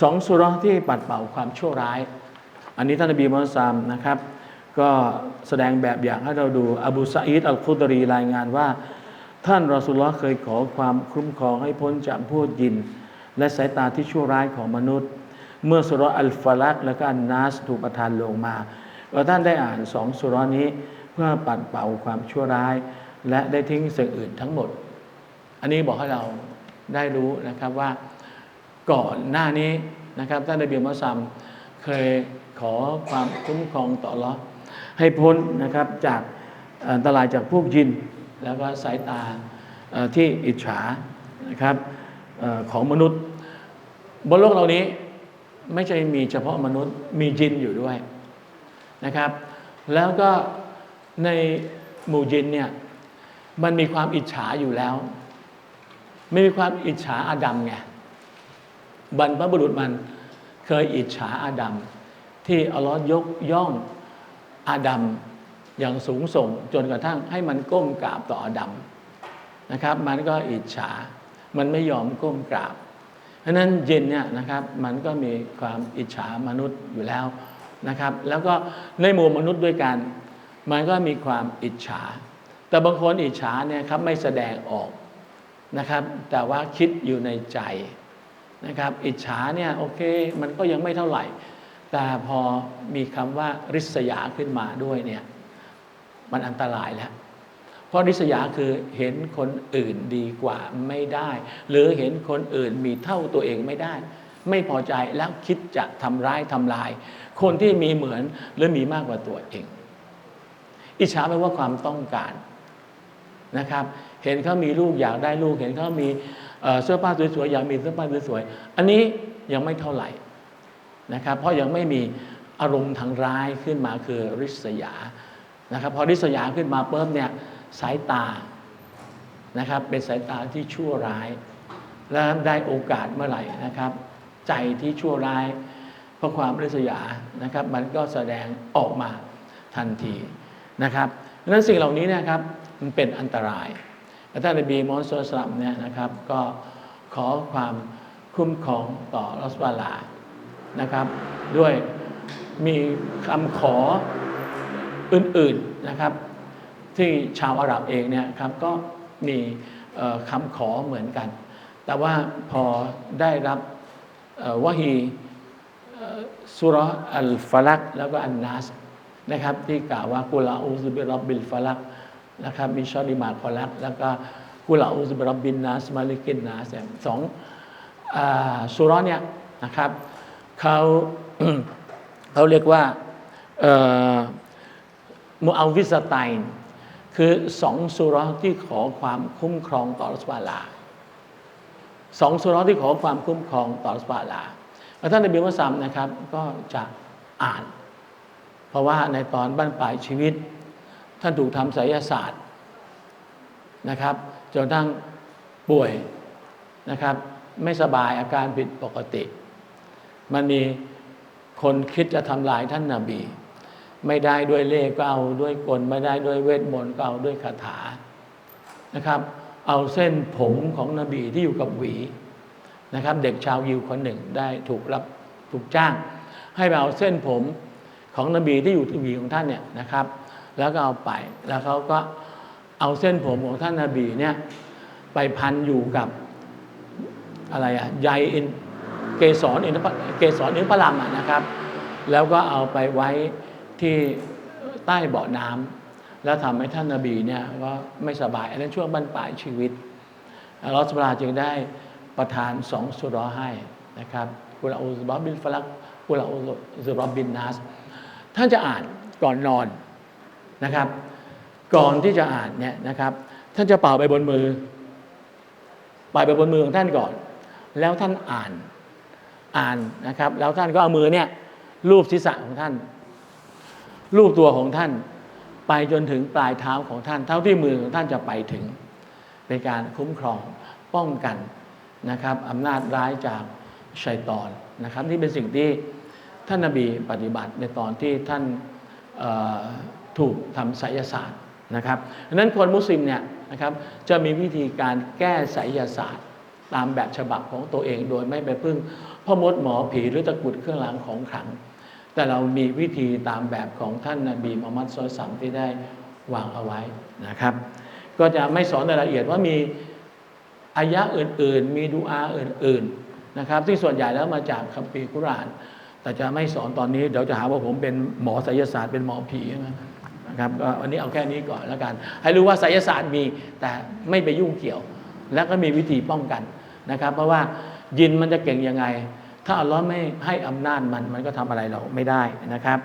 สองสุรที่ปัดเป่าความชั่วร้าย อันนี้ท่านนบีมุฮัมมัดซามนะครับ ก็แสดงแบบอย่างให้เราดูอบูซาอิดอัลคุดรีรายงานว่า ท่านรอสุลลอฮ์เคยขอความคุ้มครองให้พ้นจากพวกยิน และสายตาที่ชั่วร้ายของมนุษย์ เมื่อสุรท์อัลฟาลักและก็อันนัสถูกประทานลงมาว่าท่านได้อ่านสองสุรท์นี้เพื่อปัดเป่าความชั่วร้าย และได้ทิ้งสิ่งอื่นทั้งหมด อันนี้บอกให้เราได้รู้นะครับว่า ก่อนหน้านี้นะครับท่านนบีมุฮัมมัดซัมเคยขอความคุ้มครองต่ออัลเลอให้พ้นนะครับจากอันตรายจากพวกยิน แล้วก็สายตาที่อิจฉานะครับอของมนุษย์ บนโลกเรานี้ไม่ใช่มีเฉพาะมนุษย์มีจินอยู่ด้วยนะครับ แล้วก็ในหมู่จินเนี่ยมันมีความอิจฉาอยู่แล้ว ไม่มีความอิจฉาอาดัมไง บรรพบุรุษมันเคยอิจฉาอาดัมที่อัลลอฮ์ยกย่องอาดัมอย่างสูงส่งจนกระทั่งให้มันก้มกราบต่ออาดัมนะครับ มันก็อิจฉา มันไม่ยอมก้มกราบ เพราะฉะนั้นเย็นเนี่ยนะครับมันก็มีความอิจฉามนุษย์อยู่แล้วนะครับ แล้วก็ในหมู่มนุษย์ด้วยกัน มันก็มีความอิจฉา แต่บางคนอิจฉาเนี่ยครับไม่แสดงออกนะครับ แต่ว่าคิดอยู่ในใจ นะครับอิจฉาเนี่ยโอเคมันก็ยังไม่เท่าไหร่ แต่พอมีคำว่าริษยาขึ้นมาด้วยเนี่ยมันอันตรายแล้ว เพราะริษยาคือเห็นคนอื่นดีกว่าไม่ได้ หรือเห็นคนอื่นมีเท่าตัวเองไม่ได้ ไม่พอใจแล้วคิดจะทำร้ายทำลาย คนที่มีเหมือนหรือมีมากกว่าตัวเอง อิจฉาแปลว่าความต้องการนะครับ เห็นเขามีลูกอยากได้ลูก เห็นเขามี เสื้อผ้าสวยๆอยากมีเสื้อผ้าสวยๆอันนี้ยังไม่เท่าไหร่นะครับ เพราะยังไม่มีอารมณ์ทางร้ายขึ้นมาคือริษยานะครับพอริษยาขึ้นมาเพิ่มเนี่ยสายตานะครับ เป็นสายตาที่ชั่วร้าย แล้วได้โอกาสเมื่อไหร่นะครับ ใจที่ชั่วร้ายเพราะความริษยานะครับ มันก็แสดงออกมาทันทีนะครับดังนั้นสิ่งเหล่านี้นะครับมันเป็นอันตราย และท่านนบีมอสสลัมเนี่ยนะครับ ก็ขอความคุ้มครองต่อรัสวาลานะครับ ด้วยมีคำขออื่นๆนะครับ ที่ชาวอาหรับเองเนี่ยครับก็มีคำขอเหมือนกัน แต่ว่าพอได้รับวะฮีสุรอัลฟาลักแล้วก็อันนัสนะครับ ที่กล่าวว่ากุลาอูซุบิรับบิลฟาลัก นะครับมีชอริมาคอลักแล้วก็กุลาอูซุบิรับบินนัสมาลิกินนัสเนี่ยสองอสุราะห์เนี่ยนะครับเขาเขาเรียกว่าเอ่อมูอัลวิสไตน์คือสองสุราะห์ที่ขอความคุ้มครองต่อรัสวาลาสองสุราะห์ที่ขอความคุ้มครองต่อรัสวาลาแล้วท่านนบีมุฮัมมัดซัมนะครับก็จะอ่าน เพราะว่าในตอนบั้นปลายชีวิต ท่านถูกทำไสยศาสตร์นะครับจนทั้งป่วยนะครับ ไม่สบายอาการผิดปกติ มันมีคนคิดจะทำลายท่านนาบี ไม่ได้ด้วยเล่ห์ก็เอาด้วยกลไม่ได้ด้วยเวทมนต์ก็เอาด้วยคาถานะครับ เอาเส้นผมของนบีที่อยู่กับหวีนะครับ เด็กชาวยิวคนหนึ่งได้ถูกรับถูกจ้าง ให้ไปเอาเส้นผมของนบีที่อยู่ที่หวีของท่านเนี่ยนะครับ แล้วก็เอาไป แล้วเขาก็เอาเส้นผมของท่านนบีเนี่ยไปพันอยู่กับอะไรอะใยอินเกสรอินเกสรเอินทผลัมอะนะครับ แล้วก็เอาไปไว้ที่ใต้เบาะน้ำแล้วทำให้ท่านนาบีเนี่ยก็ไม่สบายอันนั้นช่วงบรรปลายชีวิตอัลลอฮฺสุบฮานะฮูวะตะอาลาจึงได้ประทานสองสุราะห์ให้นะครับกุลาอูซุบบิลฟลักกุลาอูซุบบินนัสท่านจะอ่านก่อนนอน นะครับ ก่อนที่จะอ่านเนี่ยนะครับท่านจะเป่าไปบนมือเป่าไปบนมือของท่านก่อน แล้วท่านอ่านอ่านนะครับ แล้วท่านก็เอามือเนี่ยรูปศีรษะของท่าน รูปตัวของท่านไปจนถึงปลายเท้าของท่าน เท่าที่มือของท่านจะไปถึงเป็นการคุ้มครองป้องกันนะครับอำนาจร้ายจากชัยตอนนะครับนี่เป็นสิ่งที่ท่านนบีปฏิบัติในตอนที่ท่านอ ถูกทำไสยศาสตร์นะครับดังนั้นคนมุสลิมเนี่ยนะครับจะมีวิธีการแก้ไสยศาสตร์ตามแบบฉบับของตัวเองโดยไม่ไปพึ่งพ่อมดหมอผีหรือตะกุดเครื่องรางของขลัง แต่เรามีวิธีตามแบบของท่านนบีมุฮัมมัดซอลสัมที่ได้วางเอาไว้นะครับ ก็จะไม่สอนรายละเอียดว่ามีอายะอื่น ๆ มีดูอาอื่น ๆนะครับ ที่ส่วนใหญ่แล้วมาจากคัมภีร์กุราน แต่จะไม่สอนตอนนี้เดี๋ยวจะหาว่าผมเป็นหมอไสยศาสตร์เป็นหมอผีนะ ครับวันนี้เอาแค่นี้ก่อนแล้วกัน ให้รู้ว่าไสยศาสตร์มีแต่ไม่ไปยุ่งเกี่ยว แล้วก็มีวิธีป้องกันนะครับ เพราะว่ายินมันจะเก่งยังไง ถ้าอัลลอฮ์ไม่ให้อำนาจมันมันก็ทำอะไรเราไม่ได้นะครับ